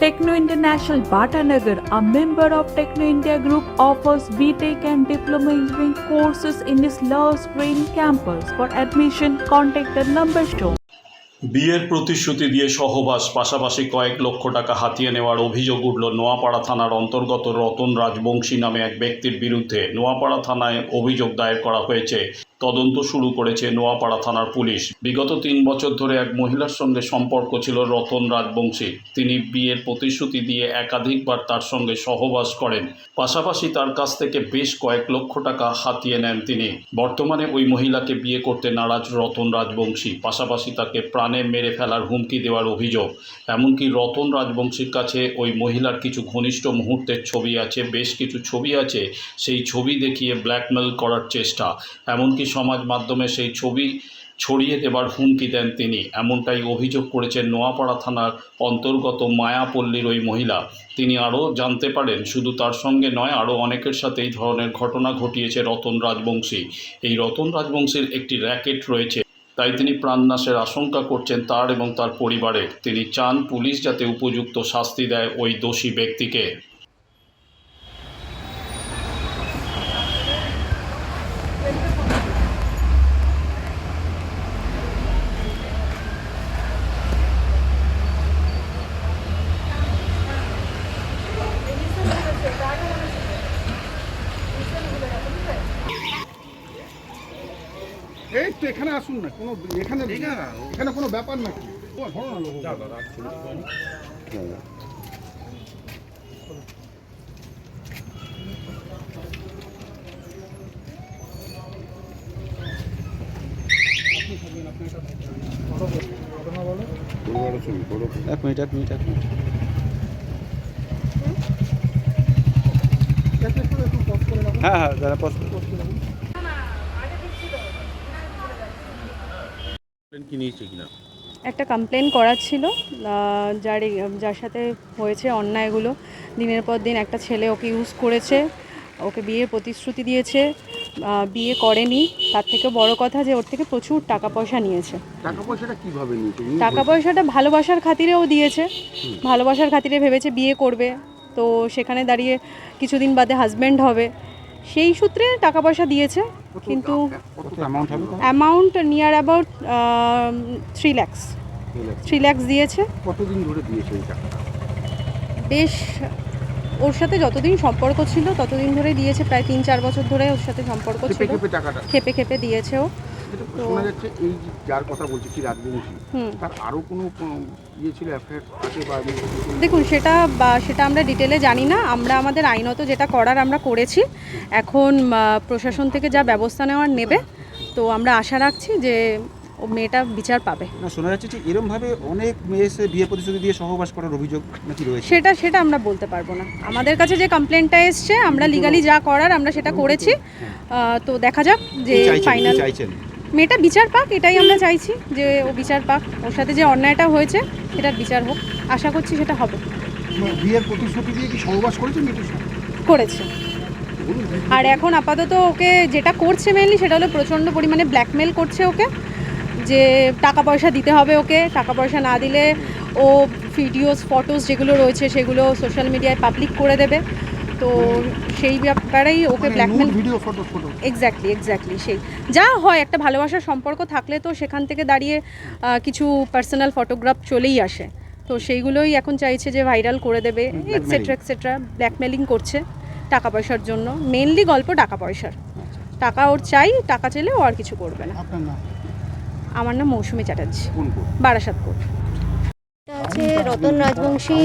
Techno International Bhatanagar, a member of Techno India Group, offers BTEC and Diploma Engineering courses in its Love Green campus. For admission, contact the number shown. বিয়ের প্রতিশ্রুতি দিয়ে সহবাস পাশাপাশি কয়েক লক্ষ টাকা হাতিয়ে নেওয়ার অভিযোগ উঠল নোয়াপাড়া থানার অন্তর্গত রতন রাজবংশী নামে এক ব্যক্তির বিরুদ্ধে নোয়াপাড়া থানায় অভিযোগ দায়ের করা হয়েছে তদন্ত শুরু করেছে নোয়াপাড়া থানার পুলিশ। বিগত তিন বছর ধরে এক মহিলার সঙ্গে সম্পর্ক ছিল রতন রাজবংশী। তিনি বিয়ের প্রতিশ্রুতি দিয়ে একাধিকবার তার সঙ্গে সহবাস করেন। পাশাপাশি তার কাছ থেকে বেশ কয়েক লক্ষ টাকা হাতিয়ে নেন তিনি। বর্তমানে ওই মহিলাকে বিয়ে করতে নারাজ রতন রাজবংশী। পাশাপাশি তাকে প্রাণে মেরে ফেলার হুমকি দেওয়ার অভিযোগ। এমনকি রতন রাজবংশীর কাছে ওই মহিলার কিছু ঘনিষ্ঠ মুহূর্তের ছবি আছে, বেশ কিছু ছবি আছে। সেই ছবি দেখিয়ে ব্ল্যাকমেল করার চেষ্টা। এমনকি সমাজ মাধ্যমে সেই ছবি ছড়িয়ে দেবার হুমকি দেন তিনি। এমনটাই অভিযোগ করেছেন নোয়াপাড়া থানার অন্তর্গত মায়াপল্লীর ওই মহিলা। তিনি আরও জানতে পারেন, শুধু তার সঙ্গে নয়, আরও অনেকের সাথে এই ধরনের ঘটনা ঘটিয়েছে রতন রাজবংশী। এই রতন রাজবংশীর একটি র্যাকেট রয়েছে। তাই তিনি প্রাণনাশের আশঙ্কা করছেন তার এবং তার পরিবারের। তিনি চান পুলিশ যাতে উপযুক্ত শাস্তি দেয় ওই দোষী ব্যক্তিকে। তো এখানে আসুন না কোনো এখানে এখানে কোনো ব্যাপার নাকি না লোক। এক মিনিট এক মিনিট এক মিনিট একটু একটু একটু করে রাখুন। হ্যাঁ হ্যাঁ দাদা পজ কি নিয়েছে কিনা? একটা কমপ্লেন করার ছিল যার যার সাথে হয়েছে অন্যায়গুলো। দিনের পর দিন একটা ছেলে ওকে ইউজ করেছে ওকে বিয়ের প্রতিশ্রুতি দিয়েছে বিয়ে করেনি। তার থেকে বড় কথা যে ওর থেকে প্রচুর টাকা পয়সা নিয়েছে। টাকা পয়সাটা কীভাবে নিয়েছে? টাকা পয়সাটা ভালোবাসার খাতিরেও দিয়েছে। ভালোবাসার খাতিরে ভেবেছে বিয়ে করবে। তো সেখানে দাঁড়িয়ে কিছুদিন বাদে হাজব্যান্ড হবে। সেই সূত্রে টাকা পয়সা দিয়েছে কিন্তু amount near about three lakhs three lakhs দিয়েছে। কতদিন ধরে দিয়েছে বেশ ওর সাথে যতদিন সম্পর্ক ছিল ততদিন ধরে দিয়েছে প্রায় তিন চার বছর ধরে ওর সাথে সম্পর্ক ছিল। খেপে খেপে দিয়েছে ও। যেটা শোনা যাচ্ছে এই যার কথা বলছি কি রাজবংশী হুম। তার আরও কোনো ইয়ে ছিল অ্যাফেয়ার দেখুন সেটা বা সেটা আমরা ডিটেলে জানি না। আমরা আমাদের আইনত যেটা করার আমরা করেছি। এখন প্রশাসন থেকে যা ব্যবস্থা নেওয়ার নেবে। তো আমরা আশা রাখছি যে ও মেয়েটা বিচার পাবে। না শোনা যাচ্ছে যে এরমভাবে অনেক মেয়ে এসে বিয়ে প্রতিশ্রুতি দিয়ে সহবাস করার অভিযোগ নাকি রয়েছে? সেটা সেটা আমরা বলতে পারব না। আমাদের কাছে যে কমপ্লেনটা এসছে আমরা লিগালি যা করার আমরা সেটা করেছি। তো দেখা যাক যে ফাইনাল চাইছেন? মেয়েটা বিচার পাক এটাই আমরা চাইছি যে ও বিচার পাক। ওর সাথে যে অন্যায়টা হয়েছে সেটার বিচার হোক। আশা করছি সেটা হবে। বিয়ের প্রতিশ্রুতি দিয়ে কি সহবাস করেছে করেছে। আর এখন আপাতত ওকে যেটা করছে মেনলি সেটা হলো প্রচণ্ড পরিমাণে ব্ল্যাকমেল করছে ওকে যে টাকা পয়সা দিতে হবে ওকে। টাকা পয়সা না দিলে ও ভিডিওস ফটোস যেগুলো রয়েছে সেগুলো সোশ্যাল মিডিয়ায় পাবলিক করে দেবে। তো সেই ব্যাপারেই ওকে blackmail video photo photo exactly exactly সেই। যা হয় একটা ভালোবাসার সম্পর্ক থাকলে তো সেখান থেকে দাঁড়িয়ে কিছু পার্সোনাল ফটোগ্রাফ চলেই আসে। তো সেইগুলোই এখন চাইছে যে ভাইরাল করে দেবে এক্সেট্রা এক্সেট্রা ব্ল্যাকমেলিং করছে টাকা পয়সার জন্য। মেনলি গল্প টাকা পয়সার। টাকা ওর চাই টাকা চাইলে ও আর কিছু করবে না। আমার নাম মৌসুমি চ্যাটার্জি। বারাসাত কোর্ট। রতন রাজবংশী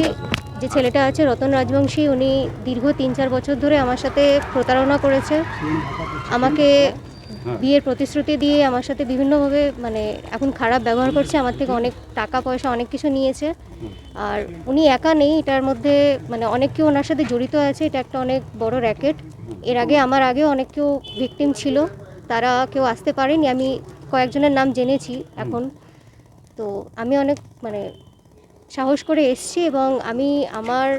যে ছেলেটা আছে, রতন রাজবংশী, উনি দীর্ঘ তিন চার বছর ধরে আমার সাথে প্রতারণা করেছে। আমাকে বিয়ের প্রতিশ্রুতি দিয়ে আমার সাথে বিভিন্নভাবে মানে এখন খারাপ ব্যবহার করছে, আমার থেকে অনেক টাকা পয়সা, অনেক কিছু নিয়েছে। আর উনি একা নেই, এটার মধ্যে মানে অনেক কেউ ওনার সাথে জড়িত আছে, এটা একটা অনেক বড় র্যাকেট। এর আগে, আমার আগে অনেক কেউ ভিকটিম ছিল, তারা কেউ আসতে পারেনি, আমি কয়েকজনের নাম জেনেছি এখন। তো আমি অনেক মানে সাহস করে এসছি এবং আমি আমার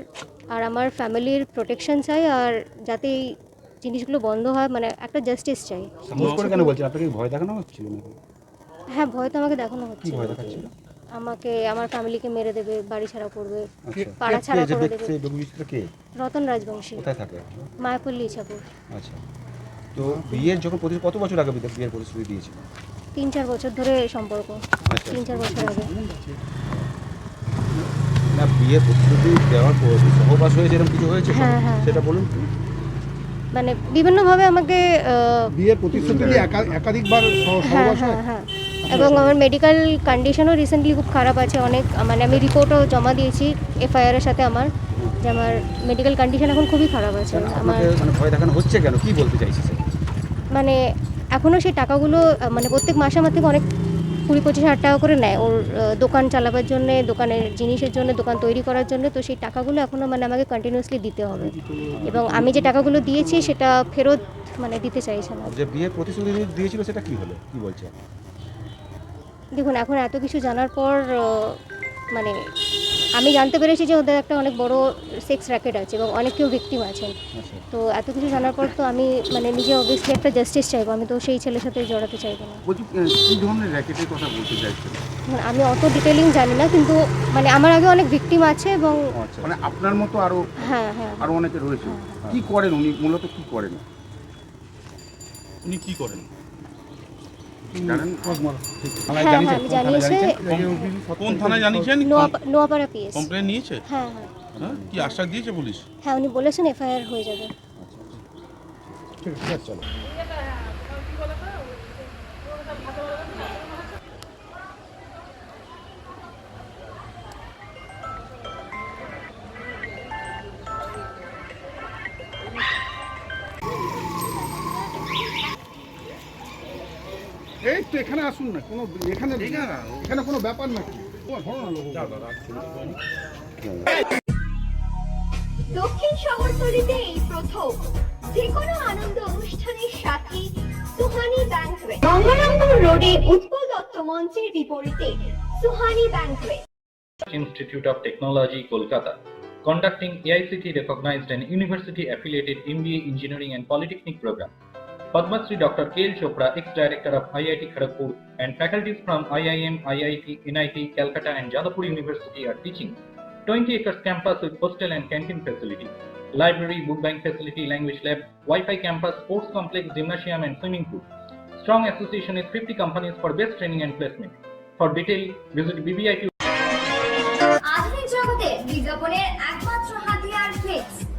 আর আমার ফ্যামিলির প্রোটেকশন চাই আর যাতে এই জিনিসগুলো বন্ধ হয় মানে একটা জাস্টিস চাই। সাহস করে কেন বলছেন? আপনাকে ভয় দেখানো হচ্ছিল হ্যাঁ ভয় তো আমাকে দেখানো হচ্ছে ভয় দেখাচ্ছিল? আমাকে আমার ফ্যামিলিকে মেরে দেবে বাড়ি ছাড়া করবে আচ্ছা। পাড়া ছাড়া করে দেবে। কে? রতন রাজবংশী। কোথায় থাকে? মায়াপল্লী ইছাপুর আচ্ছা। তো বিয়ের যখন প্রতি কত বছর আগে বিয়ে- বিয়ের প্রতিশ্রুতি দিয়েছিল? তিন চার বছর ধরে সম্পর্ক। আচ্ছা। তিন চার বছর আগে। প্রতিশ্রুতি দেওয়ার পর সহবাস হয়েছে এরকম কিছু হয়েছে হ্যাঁ, হ্যাঁ। সেটা বলুন। মানে বিভিন্নভাবে আমাকে বিয়ের প্রতিশ্রুতি দিয়ে একাধিকবার হ্যাঁ সহবাস হ্যাঁ হ্যাঁ? এবং আমার মেডিকেল কন্ডিশনও রিসেন্টলি খুব খারাপ আছে অনেক মানে আমি রিপোর্টও জমা দিয়েছি এফআইআর এর সাথে আমার যে আমার মেডিকেল কন্ডিশন এখন খুবই খারাপ আছে আমার মানে ভয় দেখানো হচ্ছে কেন? কি বলতে চাইছে সে? মানে এখনও সেই টাকাগুলো মানে প্রত্যেক মাসে আমার থেকে অনেক কুড়ি পঁচিশ হাজার টাকা করে নেয়। ওর দোকান চালাবার জন্য দোকানের জিনিসের জন্য দোকান তৈরি করার জন্য তো সেই টাকাগুলো এখনও মানে আমাকে কন্টিনিউসলি দিতে হবে। এবং আমি যে টাকাগুলো দিয়েছি সেটা ফেরত মানে দিতে চাইছে না। যে বিয়ের প্রতিশ্রুতি দিয়েছিল সেটা কি হলো? কি বলছে? দেখুন এখন এত কিছু জানার পর মানে আমি জানতে পেরেছি যে ওদের একটা অনেক বড় সেক্স র্যাকেট আছে এবং অনেক কেউ ভিকটিম আছেন। আচ্ছা। তো এত কিছু জানার পর তো আমি মানে নিজে অবভিয়াসলি একটা জাস্টিস চাইব। আমি তো সেই ছেলের সাথে জড়াতে চাইব না। কি ধরনের র্যাকেটের কথা বলতে চাইছেন? আমি অত ডিটেলিং জানি না কিন্তু মানে আমার আগে অনেক ভিকটিম আছে এবং আচ্ছা। মানে আপনার মতো আরও হ্যাঁ হ্যাঁ। আরও অনেকে রয়েছে। কি করেন উনি? মূলত কি করেন? উনি কি করেন? জানেন? থানায় হ্যাঁ হ্যাঁ জানিয়েছেন আমি কোন জানিয়েছি। কোন থানায় জানিয়েছেন? নোয়াপাড়া পিএস কমপ্লেন নিয়েছে? হ্যাঁ হ্যাঁ। হ্যাঁ? কি আশ্বাস দিয়েছে পুলিশ? হ্যাঁ উনি বলেছেন এফআইআর হয়ে যাবে। ঠিক আছে চলো। একটু এখানে আসুন না কোনো এখানে এখানে কোনো ব্যাপার না। দক্ষিণ শহরতলিতে প্রথম। যে কোনো আনন্দ অনুষ্ঠানের সাথে সুহানি ব্যাংকওয়েট গঙ্গানন্দর রোডে উৎপল দত্ত মঞ্চের বিপরীতে Suhani banquet institute of technology Kolkata Conducting AICT recognized and university. Padma Shri Dr. L. Chopra, ex-director of IIT Kharagpur, and faculties from IIM, IIT, NIT, Calcutta, and Jadavpur University are teaching. 20 acres campus with hostel and canteen facility, library, book bank facility, language lab, Wi-Fi campus, sports complex, gymnasium, and swimming pool. Strong association with 50 companies for best training and placement. For detail, visit BBIT আধুনিক জগতে